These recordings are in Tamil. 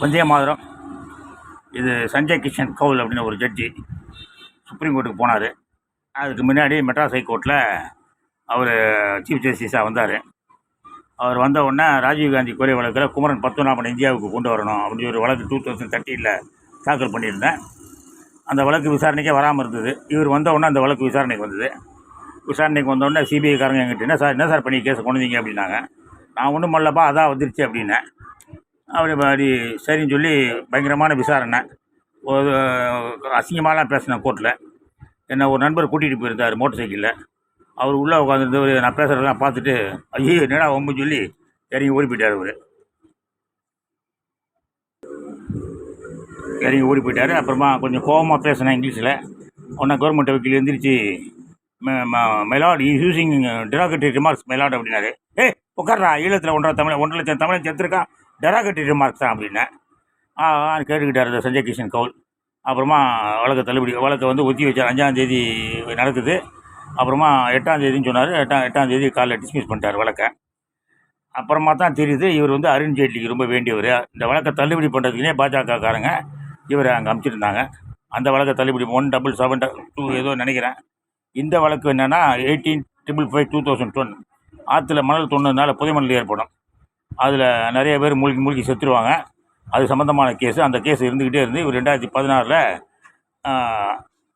வந்தே மாதிரம். இது சஞ்சய் கிஷன் கவுல் அப்படின்னு ஒரு ஜட்ஜி சுப்ரீம் கோர்ட்டுக்கு போனார். அதுக்கு முன்னாடி மெட்ராஸ் ஹைகோர்ட்டில் அவர் சீஃப் ஜஸ்டிஸாக வந்தார். அவர் வந்த உடனே ராஜீவ்காந்தி கொலை வழக்கில் குமரன் பத்மநாபன் இந்தியாவுக்கு கொண்டு வரணும் அப்படின்னு ஒரு வழக்கு டூ தௌசண்ட் தேர்ட்டியில் தாக்கல் பண்ணியிருந்தேன். அந்த வழக்கு விசாரணைக்கே வராமல் இருந்தது. இவர் வந்த உடனே அந்த வழக்கு விசாரணைக்கு வந்தது. விசாரணைக்கு வந்த உடனே சிபிஐக்காரங்க எங்கிட்ட என்ன சார் என்ன சார் பண்ணி கேஸ் கொண்டு வந்தீங்க? அப்படின்னாங்க. நான் ஒன்றும் பண்ணலப்பா அதான் வந்துருச்சு அப்படின்னேன் அப்படி அப்படி சரின்னு சொல்லி பயங்கரமான விசாரணை. ஒரு அசிங்கமாலாம் பேசினேன் கோர்ட்டில் என்னை ஒரு நண்பர் கூட்டிகிட்டு போயிருந்தார் மோட்டர் சைக்கிளில். அவர் உள்ளே உட்காந்துருந்து நான் பேசுகிறதெல்லாம் பார்த்துட்டு ஐயோ என்னடா ஒம்புன்னு சொல்லி இறங்கி ஓடி போயிட்டார் அவர். இறங்கி ஓடி போயிட்டார். அப்புறமா கொஞ்சம் கோபமாக பேசினேன் இங்கிலீஷில் உடனே கவர்மெண்ட் வக்கீல் எந்திரிச்சு milord is using derogatory remarks milord அப்படின்னாரு. ஏ உட்கார்றா ஈழத்தில் ஒன்றரை தமிழ் ஒன்றரை லட்சம் தமிழன் செத்துருக்கான். டெராகட்டி ரிமார்க்ஸ் தான் அப்படின்னேன் ஆ கேட்டுக்கிட்டார் இந்த சஞ்சய் கிஷன் கவுல். அப்புறமா வழக்கை தள்ளுபடி வழக்கை வந்து ஒத்தி வச்சார். அஞ்சாந்தேதி நடக்குது. அப்புறமா எட்டாந்தேதின்னு சொன்னார். எட்டாம் எட்டாந்தேதி காலைல டிஸ்மிஸ் பண்ணிட்டார் வழக்கை. அப்புறமா தான் தெரியுது இவர் வந்து அருண்ஜேட்லிக்கு ரொம்ப வேண்டியவர். இந்த வழக்கை தள்ளுபடி பண்ணுறதுக்குனே பாஜகக்காரங்க இவரை அங்கே அமுச்சிருந்தாங்க. அந்த வழக்கை தள்ளுபடி ஒன் டபுள் செவன் டூ ஏதோ நினைக்கிறேன். இந்த வழக்கு என்னென்னா eighteen triple five two thousand ton ஆற்றுல மணல் தொண்ணூறுனால புதைமணல் ஏற்படும். அதில் நிறைய பேர் மூழ்கி மூழ்கி செத்துருவாங்க. அது சம்மந்தமான கேஸு அந்த கேஸ் இருந்துக்கிட்டே இருந்து இவர் ரெண்டாயிரத்தி பதினாறில்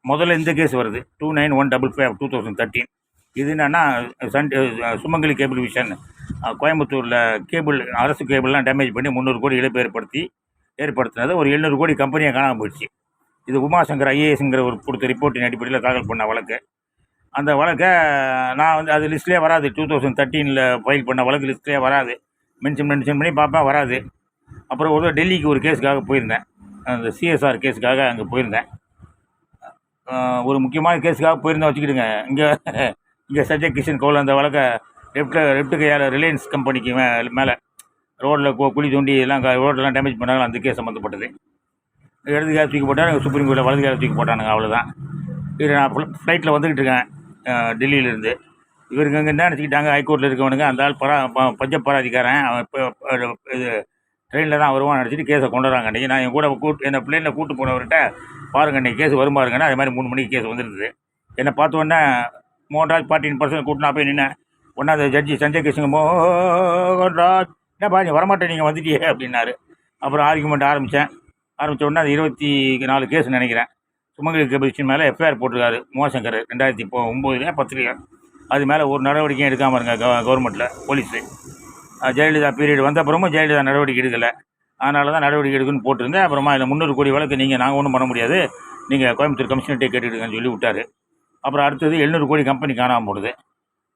முதல்ல இந்த கேஸ் வருது. Two nine one double five two thousand thirteen இது என்னென்னா சன் சுமங்கலி கேபிள் விஷன் கோயம்புத்தூரில் கேபிள் அரசு கேபிள்லாம் டேமேஜ் பண்ணி முந்நூறு கோடி இழப்பு ஏற்படுத்தி ஏற்படுத்தினது. ஒரு எழுநூறு கோடி கம்பெனியாக காணாமல் போயிடுச்சு. இது உமாசங்கர் ஐஏஎஸ்ங்கிற ஒரு கொடுத்த ரிப்போர்ட்டின் அடிப்படையில் தாக்கல் பண்ண வழக்கு. அந்த வழக்கை நான் வந்து அது லிஸ்ட்லேயே வராது. டூ தௌசண்ட் தேர்ட்டீனில் ஃபைல் பண்ண வழக்கு லிஸ்ட்லேயே வராது. மென்ஷன் மென்ஷன் பண்ணி பார்ப்பேன் வராது. அப்புறம் ஒரு டெல்லிக்கு ஒரு கேஸுக்காக போயிருந்தேன். அந்த சிஎஸ்ஆர் கேஸுக்காக அங்கே போயிருந்தேன். ஒரு முக்கியமான கேஸுக்காக போயிருந்தேன் வச்சுக்கிடுங்க. இங்கே இங்கே சஜய் கிஷன் கவுல் அந்த வழக்கை லெஃப்ட் லெஃப்ட்டு கையால் ரிலையன்ஸ் கம்பெனிக்கு மே மேலே ரோட்டில் குழி தோண்டி எல்லாம் ரோடெல்லாம் டேமேஜ் பண்ணாங்க. அந்த கேஸ் சம்மந்தப்பட்டது இடது கேஸ் தூக்கி போட்டாங்க சுப்ரீம் கோர்ட்டில் வலது கேஸ் தூக்கி போட்டானுங்க. அவ்வளோதான் இது நான் ஃப்ளைட்டில் வந்துக்கிட்டு இருக்கேன் டெல்லியிலேருந்து. இவருங்க அங்கே என்ன நினச்சிக்கிட்டாங்க? ஹைகோர்ட்டில் இருக்கவனுங்க அந்த ஆள் பரா பஞ்ச பராதிக்காரன் அவன் இப்போ இது ட்ரெயினில் தான் வருவான் நினச்சிட்டு கேஸை கொண்டுறாங்க அன்றைக்கி நான் என் கூட கூட்டு என்னை பிளேனில் கூட்டு போனவர்கிட்ட பாருங்க அன்றைக்கி கேஸ் வரும் பாருங்கன்னா அது மாதிரி மூணு மணிக்கு கேஸ் வந்துடுது என்னை பார்த்த உடனே மோகன்ராஜ் பார்ட்டின் பர்சன் கூட்டினா போய் நின்னேன். ஒன்றாவது ஜட்ஜி சஞ்சய் கிருஷ்ணன் மோகன்ராஜ் என்னப்பா நீ வரமாட்டேன் நீங்கள் வந்துட்டியே அப்படின்னாரு. அப்புறம் ஆர்குமெண்ட் ஆரம்பித்தேன் ஆரம்பித்த உடனே அது இருபத்தி நாலு கேஸ் நினைக்கிறேன். சுமங்கலி கமிஷன் மேலே எஃப்ஐஆர் போட்டிருக்காரு மோசங்கர் ரெண்டாயிரத்தி இப்போ ஒம்போதுலையா பத்துலையா? அது மேலே ஒரு நடவடிக்கையும் எடுக்காமல் இருங்க கவ கவர்மெண்ட்டில் போலீஸு ஜெயலலிதா பீரியட் வந்த அப்புறமும் ஜெயலலிதா நடவடிக்கை எடுக்கலை. அதனால தான் நடவடிக்கை எடுக்குன்னு போட்டிருந்தேன். அப்புறமா இந்த முந்நூறு கோடி வழக்கு நீங்கள் நாங்கள் ஒன்றும் பண்ண முடியாது. நீங்கள் கோயம்புத்தூர் கமிஷனர்கிட்டே கேட்டுக்கிடுங்கன்னு சொல்லி விட்டாரு. அப்புறம் அடுத்தது எழுநூறு கோடி கம்பெனி காணாமல் போடுது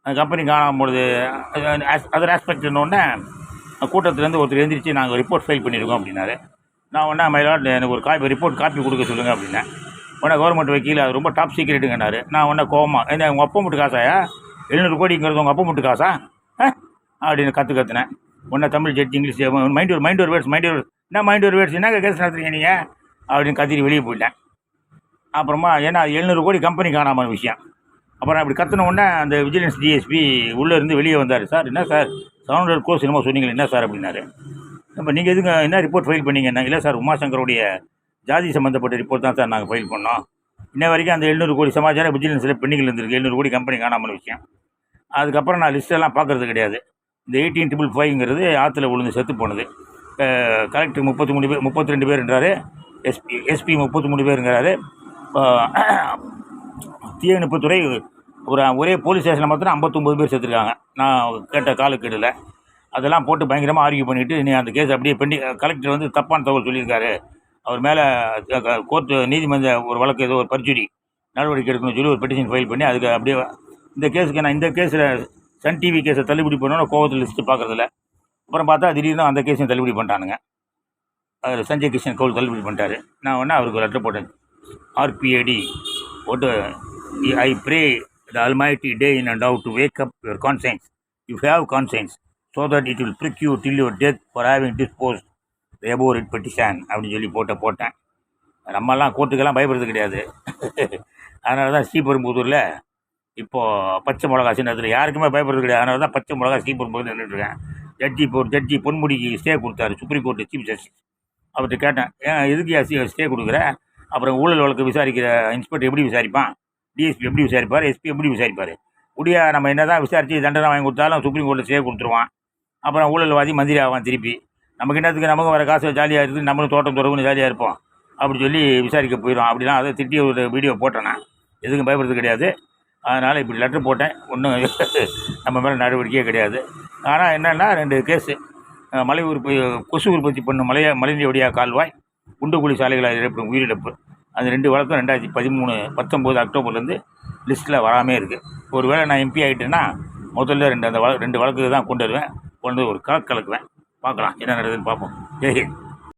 அந்த கம்பெனி காணாமல் போடுது அதர் ஆஸ்பெக்ட் உடனே கூட்டத்துலேருந்து ஒருத்தர் எந்திரிச்சு நாங்கள் ரிப்போர்ட் ஃபைல் பண்ணியிருக்கோம் அப்படின்னாரு. நான் ஒன்றா மயிலாட் எனக்கு ஒரு காப்பி ரிப்போர்ட் காப்பி கொடுக்க சொல்லுங்கள் அப்படின்னேன். உடனே கவர்மெண்ட் வக்கீல் அது ரொம்ப டாப் சீக்ரெட்டுங்கன்னாரு நான் உடனே கோவமா என்ன உங்கள் அப்பா மட்டும் காசாயா? எழுநூறு கோடிங்கிறது உங்கள் அப்பா மட்டும் காசா? ஆ? அப்படின்னு கற்று கற்றுனேன் ஒன்றா தமிழ் ஜட்ஜி இங்கிலீஷ் மைண்ட் ஒரு மைண்ட் ஒரு வேர்ட்ஸ் மைண்ட் ஒரு என்ன மைண்ட் ஒரு வேர்ட்ஸ் என்ன கேஸ் நடத்துறீங்க நீங்கள் அப்படின்னு கத்திரி வெளியே போயிட்டேன். அப்புறமா ஏன்னா அது எழுநூறு கோடி கம்பெனி காணாமல் விஷயம். அப்புறம் அப்படி கத்தின உடனே அந்த விஜிலன்ஸ் டிஎஸ்பி உள்ளே இருந்து வெளியே வந்தார். சார் என்ன சார்? சவுண்டர் கோர்ஸ் என்னமோ சொன்னீங்களே என்ன சார்? அப்படின்னாரு. நம்ம நீங்கள் எதுங்க என்ன ரிப்போர்ட் ஃபைல் பண்ணீங்கன்னா இல்லை சார் உமாசங்கருடைய ஜாதி சம்மந்தப்பட்ட ரிப்போர்ட் தான் சார் நாங்கள் ஃபைல் பண்ணோம். இன்ன வரைக்கும் அந்த எழுநூறு கோடி சமாச்சாரம் விஜிலன்ஸில் பெண்ணிகள் இருந்திருக்கு. எழுநூறு கோடி கம்பெனி காணாமல் விஷயம். அதுக்கப்புறம் நான் லிஸ்ட்டெல்லாம் பார்க்கறது கிடையாது. இந்த எயிட்டீன் ட்ரிபிள் ஃபைவ்ங்கிறது ஆற்றுல விழுந்து செத்து போனது. கலெக்டர் முப்பத்தி மூணு பேர் முப்பத்தி ரெண்டு பேருன்றாரு எஸ்பி எஸ்பி முப்பத்தி மூணு பேருங்கிறாரு. தீயணைப்புத்துறை ஒரு ஒரே போலீஸ் ஸ்டேஷனில் மாத்திரம் ஐம்பத்தொம்பது பேர் செத்துருக்காங்க. நான் கேட்ட காலக்கெடுல அதெல்லாம் போட்டு பயங்கரமாக ஆர்கியூ பண்ணிவிட்டு நீ அந்த கேஸ் அப்படியே பெண்டி கலெக்டர் வந்து தப்பான தகவல் சொல்லியிருக்காரு. அவர் மேலே கோர்ட்டு நீதிமன்ற ஒரு வழக்கு ஏதோ ஒரு பரிச்சுடி நடவடிக்கை எடுக்கணும்னு சொல்லி ஒரு பெட்டிஷன் ஃபைல் பண்ணி அதுக்கு அப்படியே இந்த கேஸுக்கு நான் இந்த கேஸில் சன் டிவி கேஸை தள்ளுபடி பண்ணோன்னா கோவத்தில் லிஸ்ட்டு பார்க்குறதில்ல. அப்புறம் பார்த்தா திடீர்னு அந்த கேஸையும் தள்ளுபடி பண்ணிட்டானுங்க. அதில் சஞ்சய் கிஷன் கவுல் தள்ளுபடி பண்ணிட்டாரு. நான் உடனே அவருக்கு ஒரு லெட்டர் போட்டேன். ஆர்பிஐடி போட்டு I pray the almighty day in and out to wake up your conscience you have conscience so that it will prick you till your death for having dispose before it petition அப்படின்னு சொல்லி போட்ட போட்டேன். நம்மலாம் கோர்ட்டுக்கெல்லாம் பயப்படுறது கிடையாது. அதனால தான் ஸ்ரீபெரும்புதூரில் இப்போது பச்சை மிளகா சின்னத்தில் யாருக்குமே பயப்படுறது கிடையாது. அதனால தான் பச்சை மிளகா ஸ்ரீபெரும்புதூர் நின்றுட்டுருக்கேன் ஜட்ஜி இப்போ ஜட்ஜி பொன்முடிக்கு ஸ்டே கொடுத்தாரு. சுப்ரீம் கோர்ட்டு சீஃப் ஜஸ்டிஸ் அவர்கிட்ட கேட்டேன் ஏன் எதுக்கு ஸ்டே கொடுக்குற? அப்புறம் ஊழல் வழக்கு விசாரிக்கிற இன்ஸ்பெக்டர் எப்படி விசாரிப்பான்? டிஎஸ்பி எப்படி விசாரிப்பார்? எஸ்பி எப்படி விசாரிப்பார்? முடியா நம்ம என்ன தான் விசாரித்து தண்டனை வாங்கி கொடுத்தாலும் சுப்ரீம் கோர்ட்டில் ஸ்டே கொடுத்துருவான். அப்புறம் ஊழல்வாதி மந்திரி ஆவான் திருப்பி. நமக்கு என்னத்துக்கு? நமக்கு வர காசு ஜாலியாக இருக்குது. நம்மளும் தோட்டம் துறவுன்னு ஜாலியாக இருப்போம். அப்படி சொல்லி விசாரிக்க போயிடும். அப்படிலாம் அதை திட்டி ஒரு வீடியோ போட்டேன் நான். எதுக்கும் பயப்படுறது கிடையாது. அதனால் இப்படி லெட்ரு போட்டேன். ஒன்றும் நம்ம மேலே நடவடிக்கையே கிடையாது. ஆனால் என்னென்னா ரெண்டு கேஸு மலை உற்பத்தி கொசு உற்பத்தி பண்ணும் மலைய மலைநீர் கால்வாய் குண்டுகுழி சாலைகளால் ஏற்படும் உயிரிழப்பு. அந்த ரெண்டு வழக்கம் ரெண்டாயிரத்தி பதிமூணு பத்தொம்போது அக்டோபர்லேருந்து லிஸ்ட்டில் வராமே இருக்குது ஒரு வேளை நான் எம்பி ஆகிட்டேன்னா முதல்ல ரெண்டு அந்த வழ ரெண்டு வழக்கு தான் கொண்டு வருவேன். கொண்டு வந்து ஒரு கலக்கு கலக்குவேன். பார்க்கலாம் என்ன நடக்குதுன்னு பார்ப்போம். ஜெய்